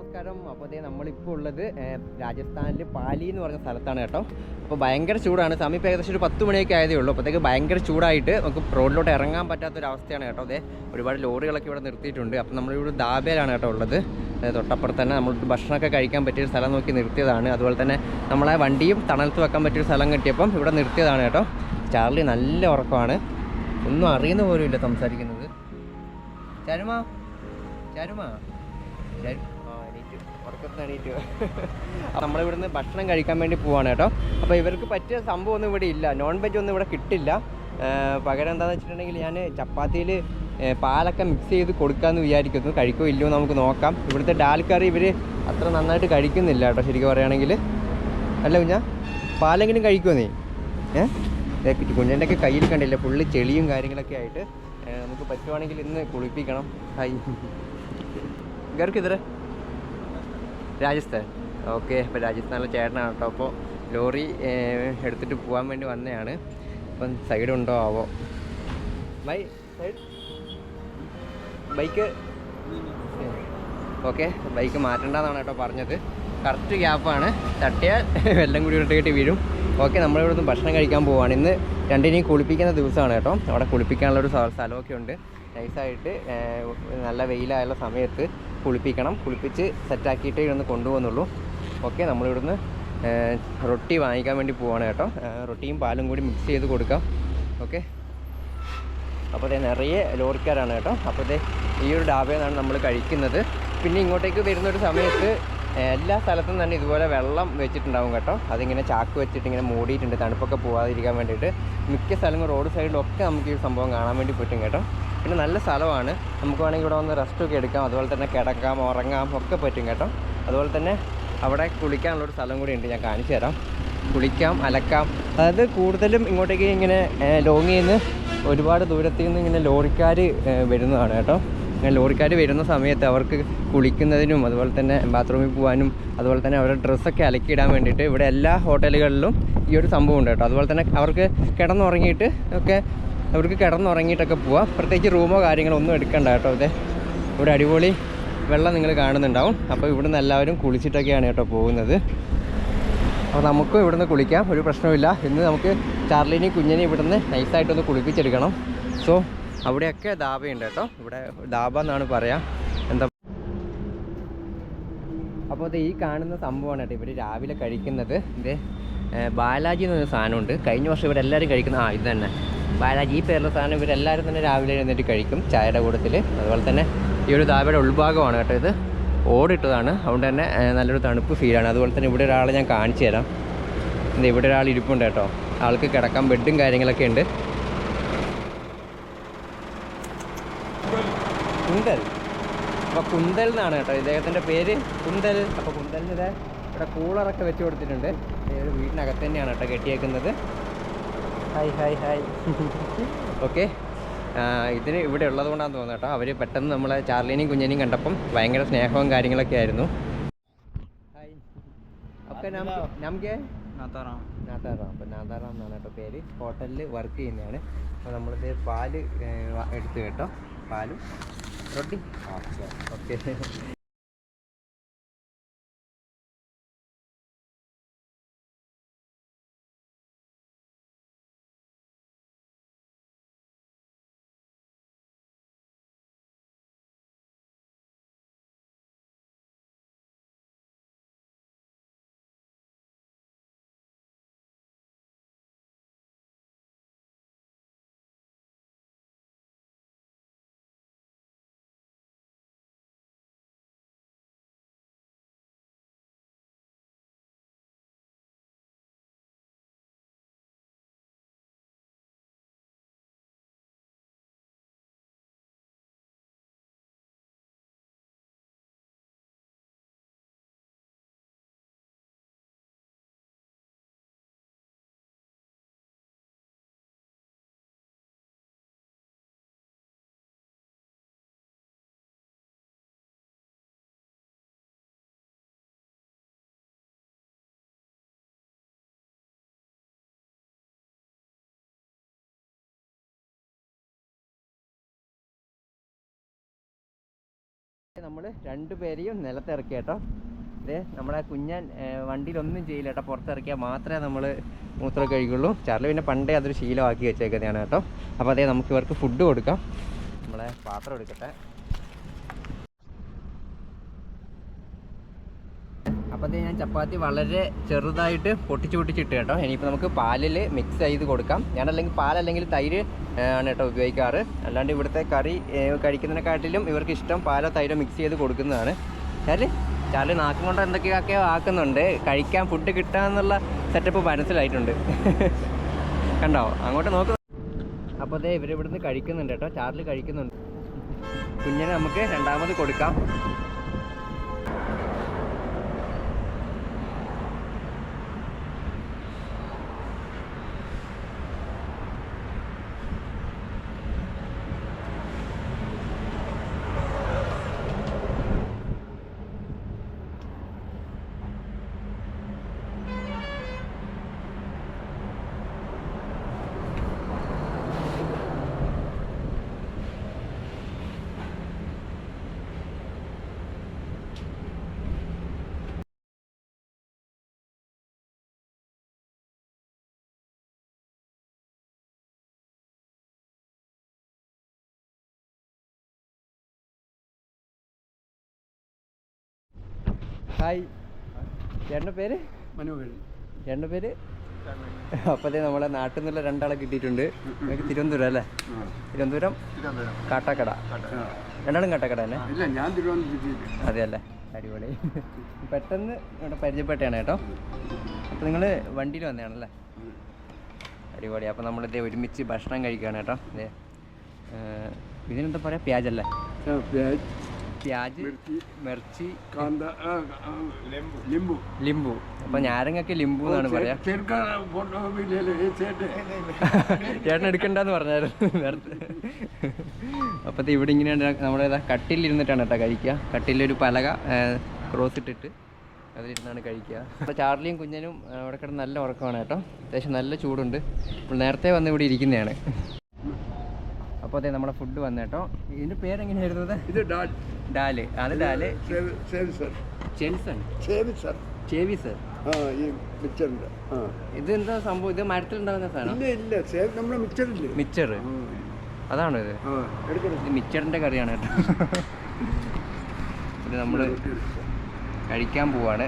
നമസ്കാരം. അപ്പോൾ അതേ നമ്മളിപ്പോൾ ഉള്ളത് രാജസ്ഥാനിൽ പാലി എന്ന് പറഞ്ഞ സ്ഥലത്താണ് കേട്ടോ. അപ്പോൾ ഭയങ്കര ചൂടാണ്. സമീപം ഏകദേശം ഒരു പത്ത് മണിയൊക്കെ ആയതേ ഉള്ളൂ. അപ്പോഴത്തേക്ക് ഭയങ്കര ചൂടായിട്ട് നമുക്ക് റോഡിലോട്ട് ഇറങ്ങാൻ പറ്റാത്തൊരവസ്ഥയാണ് കേട്ടോ അതെ ഒരുപാട് ലോറികളൊക്കെ ഇവിടെ നിർത്തിയിട്ടുണ്ട്. അപ്പോൾ നമ്മളിവിടെ ദാബേലാണ് കേട്ടോ ഉള്ളത്. തൊട്ടപ്പുറത്ത് തന്നെ നമ്മൾ ഭക്ഷണമൊക്കെ കഴിക്കാൻ പറ്റിയ ഒരു സ്ഥലം നോക്കി നിർത്തിയതാണ്. അതുപോലെ തന്നെ നമ്മളെ വണ്ടിയും തണലത്ത് വെക്കാൻ പറ്റിയൊരു സ്ഥലം കിട്ടിയപ്പം ഇവിടെ നിർത്തിയതാണ് കേട്ടോ. ചാർലി നല്ല ഉറക്കമാണ്. ഒന്നും അറിയുന്ന പോലും ഇല്ല സംസാരിക്കുന്നത്. ചരുമ? ചരുമ? ചാരു എണീറ്റു. നമ്മളിവിടുന്ന് ഭക്ഷണം കഴിക്കാൻ വേണ്ടി പോവാണ് കേട്ടോ. അപ്പോൾ ഇവർക്ക് പറ്റിയ സംഭവം ഒന്നും ഇവിടെ ഇല്ല. നോൺ വെജ് ഒന്നും ഇവിടെ കിട്ടില്ല. പകരം എന്താണെന്ന് വെച്ചിട്ടുണ്ടെങ്കിൽ ഞാൻ ചപ്പാത്തിയിൽ പാലൊക്കെ മിക്സ് ചെയ്ത് കൊടുക്കാമെന്ന് വിചാരിക്കുന്നു. കഴിക്കോ ഇല്ലയോ നമുക്ക് നോക്കാം. ഇവിടുത്തെ ഡാൽ കറി ഇവർ അത്ര നന്നായിട്ട് കഴിക്കുന്നില്ല കേട്ടോ ശരിക്കും പറയുകയാണെങ്കിൽ. അല്ല കുഞ്ഞാ പാലെങ്കിലും കഴിക്കുമോ നീ? ഏഹ് കുഞ്ഞിന്റെ ഒക്കെ കയ്യിൽ കണ്ടില്ല ഫുള്ള് ചെളിയും കാര്യങ്ങളൊക്കെ ആയിട്ട്. നമുക്ക് പറ്റുവാണെങ്കിൽ ഇന്ന് കുളിപ്പിക്കണം. ഹായ്. ഗർക്ക് ഇതര രാജസ്ഥാൻ. ഓക്കെ അപ്പോൾ രാജസ്ഥാനിലെ ചേട്ടനാണ് കേട്ടോ. അപ്പോൾ ലോറി എടുത്തിട്ട് പോകാൻ വേണ്ടി വന്നതാണ് അപ്പം സൈഡ് ഉണ്ടോ ആവോ? By side. Bike. Okay bike മാറ്റണ്ടെന്നാണ് കേട്ടോ പറഞ്ഞത്. കറക്റ്റ് ഗ്യാപ്പാണ്. തട്ടിയാൽ വെള്ളം കൂടി ഇട്ടിട്ട് വീഴും. ഓക്കെ നമ്മളിവിടെ നിന്ന് ഭക്ഷണം കഴിക്കാൻ പോവാണ്. ഇന്ന് രണ്ടിനെയും കുളിപ്പിക്കുന്ന ദിവസമാണ് കേട്ടോ. അവിടെ കുളിപ്പിക്കാനുള്ള ഒരു സ്ഥ- സ്ഥലമൊക്കെ ഉണ്ട്. നൈസായിട്ട് നല്ല വെയിലായുള്ള സമയത്ത് കുളിപ്പിക്കണം. കുളിപ്പിച്ച് സെറ്റാക്കിയിട്ടേ ഇവിടുന്ന് കൊണ്ടുപോകുന്നുള്ളൂ. ഓക്കെ നമ്മളിവിടുന്ന് റൊട്ടി വാങ്ങിക്കാൻ വേണ്ടി പോവാണ് കേട്ടോ. റൊട്ടിയും പാലും കൂടി മിക്സ് ചെയ്ത് കൊടുക്കാം. ഓക്കെ. അപ്പോൾ അതേ നിറയെ ലോറിക്കാരാണ് കേട്ടോ. അപ്പോൾ അതേ ഈ ഒരു ഡാബയിൽ നിന്നാണ് നമ്മൾ കഴിക്കുന്നത്. പിന്നെ ഇങ്ങോട്ടേക്ക് വരുന്ന ഒരു സമയത്ത് എല്ലാ സ്ഥലത്തും തന്നെ ഇതുപോലെ വെള്ളം വെച്ചിട്ടുണ്ടാവും കേട്ടോ. അതിങ്ങനെ ചാക്ക് വെച്ചിട്ട് ഇങ്ങനെ മൂടിയിട്ടുണ്ട്. തണുപ്പൊക്കെ പോകാതിരിക്കാൻ വേണ്ടിയിട്ട്. മിക്ക സ്ഥലങ്ങളും റോഡ് സൈഡിലൊക്കെ നമുക്ക് ഈ സംഭവം കാണാൻ വേണ്ടി പറ്റും കേട്ടോ. പിന്നെ നല്ല സ്ഥലമാണ്. നമുക്ക് വേണമെങ്കിൽ ഇവിടെ വന്ന് റെസ്റ്റൊക്കെ എടുക്കാം. അതുപോലെ തന്നെ കിടക്കാം ഉറങ്ങാം ഒക്കെ പറ്റും കേട്ടോ. അതുപോലെ തന്നെ അവിടെ കുളിക്കാനുള്ളൊരു സ്ഥലം കൂടി ഉണ്ട്. ഞാൻ കാണിച്ചു തരാം. കുളിക്കാം അലക്കാം. അതായത് കൂടുതലും ഇങ്ങോട്ടേക്ക് ഇങ്ങനെ ലോങ്ങിൽ നിന്ന് ഒരുപാട് ദൂരത്തിൽ നിന്ന് ഇങ്ങനെ ലോറിക്കാർ വരുന്നതാണ് കേട്ടോ. ഇങ്ങനെ ലോറിക്കാർ വരുന്ന സമയത്ത് അവർക്ക് കുളിക്കുന്നതിനും അതുപോലെ തന്നെ ബാത്റൂമിൽ പോകാനും അതുപോലെ തന്നെ അവരുടെ ഡ്രസ്സൊക്കെ അലക്കിയിടാൻ വേണ്ടിയിട്ട് ഇവിടെ എല്ലാ ഹോട്ടലുകളിലും ഈ ഒരു സംഭവം ഉണ്ട് കേട്ടോ. അതുപോലെ തന്നെ അവർക്ക് കിടന്നുറങ്ങിയിട്ട് ഒക്കെ അവർക്ക് കിടന്നുറങ്ങിയിട്ടൊക്കെ പോവാം. പ്രത്യേകിച്ച് റൂമോ കാര്യങ്ങളോ ഒന്നും എടുക്കണ്ട കേട്ടോ അതെ ഇവിടെ അടിപൊളി വെള്ളം നിങ്ങൾ കാണുന്നുണ്ടാവും. അപ്പോൾ ഇവിടുന്ന് എല്ലാവരും കുളിച്ചിട്ടൊക്കെയാണ് കേട്ടോ പോകുന്നത്. അപ്പോൾ നമുക്കും ഇവിടുന്ന് കുളിക്കാം ഒരു പ്രശ്നമില്ല ഇന്ന് നമുക്ക് ചാർലിനി കുഞ്ഞിനെ ഇവിടുന്ന് നൈസായിട്ടൊന്ന് കുളിപ്പിച്ചെടുക്കണം. സോ അവിടെയൊക്കെ ധാബയുണ്ട് കേട്ടോ. ഇവിടെ ധാബ എന്നാണ് പറയാം. എന്താ അപ്പോൾ ഈ കാണുന്ന സംഭവമാണ് കേട്ടോ ഇവർ രാവിലെ കഴിക്കുന്നത്. ഇത് ബാലാജി എന്നൊരു സാധനമുണ്ട്. കഴിഞ്ഞ വർഷം ഇവിടെ ഇവരെല്ലാവരും കഴിക്കുന്ന ആ ഇത് തന്നെ. ബാലാജി ഈ പേരുള്ള സാധനം ഇവരെല്ലാവരും തന്നെ രാവിലെ എഴുന്നേറ്റ് കഴിക്കും ചായയുടെ കൂട്ടത്തിൽ അതുപോലെ തന്നെ ഈ ഒരു ധാബയുടെ ഉൾഭാഗമാണ് കേട്ടോ ഇത്. ഓടിട്ടതാണ്. അതുകൊണ്ട് തന്നെ നല്ലൊരു തണുപ്പ് ഫീലാണ് അതുപോലെ തന്നെ ഇവിടെ ഒരാളെ ഞാൻ കാണിച്ചു തരാം. ഇവിടെ ഒരാൾ ഇരിപ്പുണ്ട് കേട്ടോ. ആൾക്ക് കിടക്കാൻ ബെഡും കാര്യങ്ങളൊക്കെ ഉണ്ട്. കുന്തൽ. അപ്പോൾ കുന്തൽ എന്നാണ് കേട്ടോ ഇദ്ദേഹത്തിന്റെ പേര്. കുന്തൽ. അപ്പോൾ കുന്തലിന് ഇവിടെ കൂളറൊക്കെ വെച്ച് കൊടുത്തിട്ടുണ്ട്. ഒരു വീടിനകത്ത് തന്നെയാണ് കേട്ടോ കെട്ടിയേക്കുന്നത്? ഹായ് ഹായ് ഹായ് ഓക്കെ ഇതിന് ഇവിടെ ഉള്ളത് കൊണ്ടാന്ന് തോന്നുന്നു കേട്ടോ. അവർ പെട്ടെന്ന് നമ്മളെ ചാർലിനെയും കുഞ്ഞിനെയും കണ്ടപ്പം ഭയങ്കര സ്നേഹവും കാര്യങ്ങളൊക്കെ ആയിരുന്നു. ഹായ് നാത്താറാം എന്നാണ് കേട്ടോ പേര്. ഹോട്ടലിൽ വർക്ക് ചെയ്യുന്നതാണ് അപ്പോൾ നമ്മളിത് പാൽ എടുത്തു എടുത്ത് കേട്ടോ. പാലും. റൊട്ടി. ഓക്കെ നമ്മൾ രണ്ടുപേരെയും നിലത്തിറക്കി കേട്ടോ. ഇത് നമ്മുടെ കുഞ്ഞൻ വണ്ടിയിലൊന്നും ചെയ്യില്ല കേട്ടോ. പുറത്തിറക്കിയാൽ മാത്രമേ നമ്മൾ മൂത്രം കഴിക്കുള്ളൂ ചാർലി പിന്നെ പണ്ടേ അതൊരു ശീലമാക്കി വെച്ചേക്കുന്നതാണ് കേട്ടോ. അപ്പോൾ അതേ നമുക്ക് ഇവർക്ക് ഫുഡ് കൊടുക്കാം. നമ്മളെ പാത്രം എടുക്കട്ടെ. അപ്പോൾ ഞാൻ ചപ്പാത്തി വളരെ ചെറുതായിട്ട് പൊട്ടിച്ച് പൊട്ടിച്ചിട്ട് കേട്ടോ. ഇനിയിപ്പോൾ നമുക്ക് പാലിൽ മിക്സ് ചെയ്ത് കൊടുക്കാം. ഞാനല്ലെങ്കിൽ പാലല്ലെങ്കിൽ തൈര് ആണ് കേട്ടോ ഉപയോഗിക്കാറ്. അല്ലാണ്ട് ഇവിടുത്തെ കറി കഴിക്കുന്നതിനെക്കാട്ടിലും ഇവർക്ക് ഇഷ്ടം പാലോ തൈരോ മിക്സ് ചെയ്ത് കൊടുക്കുന്നതാണ്. ചാൽ ചാൽ നാക്കും കൊണ്ട് എന്തൊക്കെയൊക്കെയോ ആക്കുന്നുണ്ട്. കഴിക്കാൻ ഫുഡ് കിട്ടാമെന്നുള്ള സെറ്റപ്പ് മനസ്സിലായിട്ടുണ്ട്. കണ്ടോ? അങ്ങോട്ട് നോക്ക്. അപ്പോൾ അതേ ഇവർ ഇവിടുന്ന് കഴിക്കുന്നുണ്ട് കേട്ടോ. ചാർലി കഴിക്കുന്നുണ്ട്. കുഞ്ഞിനെ നമുക്ക് രണ്ടാമത് കൊടുക്കാം. ഹായ് ചേട്ടന്റെ പേര്? മനോഹരൻ ചേട്ടന്റെ പേര്? അപ്പോഴേ നമ്മളെ നാട്ടിൽ നിന്നുള്ള രണ്ടാളെ കിട്ടിയിട്ടുണ്ട്. നിങ്ങൾക്ക് തിരുവനന്തപുരം അല്ലേ? തിരുവനന്തപുരം? കാട്ടാക്കട. രണ്ടാളും കാട്ടാക്കട അല്ലേ? ഇല്ല ഞാൻ തിരുവനന്തപുരം അതെ അല്ലേ? അടിപൊളി. പെട്ടെന്ന് ഇവിടെ പരിചയപ്പെട്ടാണ് കേട്ടോ. അപ്പോൾ നിങ്ങൾ വണ്ടിയിൽ വന്നതാണല്ലേ അടിപൊളി. അപ്പോൾ നമ്മളിത് ഒരുമിച്ച് ഭക്ഷണം കഴിക്കുകയാണ് കേട്ടോ. അതെ ഇതിനെന്താ പറയുക പ്യാജല്ലേ പ്യാജ്. പ്യാജ് മിർച്ചി മിർച്ചി കാന്ത ലിംബു. ലിംബു. അപ്പൊ ഞാരങ്ങൊക്കെ ലിംബു എന്നാണ് പറയാ. ചേട്ടൻ. എടുക്കണ്ടെന്ന് പറഞ്ഞായിരുന്നു. നേരത്തെ അപ്പോഴത്തെ ഇവിടെ ഇങ്ങനെയാണ് നമ്മുടെ കട്ടിലിരുന്നിട്ടാണ് കേട്ടോ കഴിക്കുക. കട്ടിലൊരു പലക ക്രോസ് ഇട്ടിട്ട് അതിലിരുന്നാണ് കഴിക്കുക. അപ്പോൾ ചാർലിയും കുഞ്ഞനും അവിടെ കിടന്ന് നല്ല ഉറക്കമാണ് കേട്ടോ. അത്യാവശ്യം നല്ല ചൂടുണ്ട്. അപ്പോൾ നേരത്തെ വന്ന് ഇവിടെ ഇരിക്കുന്നതാണ്. അപ്പോൾ അതെ നമ്മുടെ ഫുഡ് വന്നേട്ടോ ഇതിന്റെ ഇതിന്റെ പേരെങ്ങനെയായിരുന്നത് ഇത് ഡാൽ ഡാൽ. അത് ഡാൽ. ചെൽസൺ ചേവി സർ. ഇത് എന്താ സംഭവം? ഇത് മരത്തിൽ മിച്ചർ അതാണോ ഇത്? മിച്ചറിന്റെ കറിയാണ് കേട്ടോ. ഇത് നമ്മൾ കഴിക്കാൻ പോവാണ്.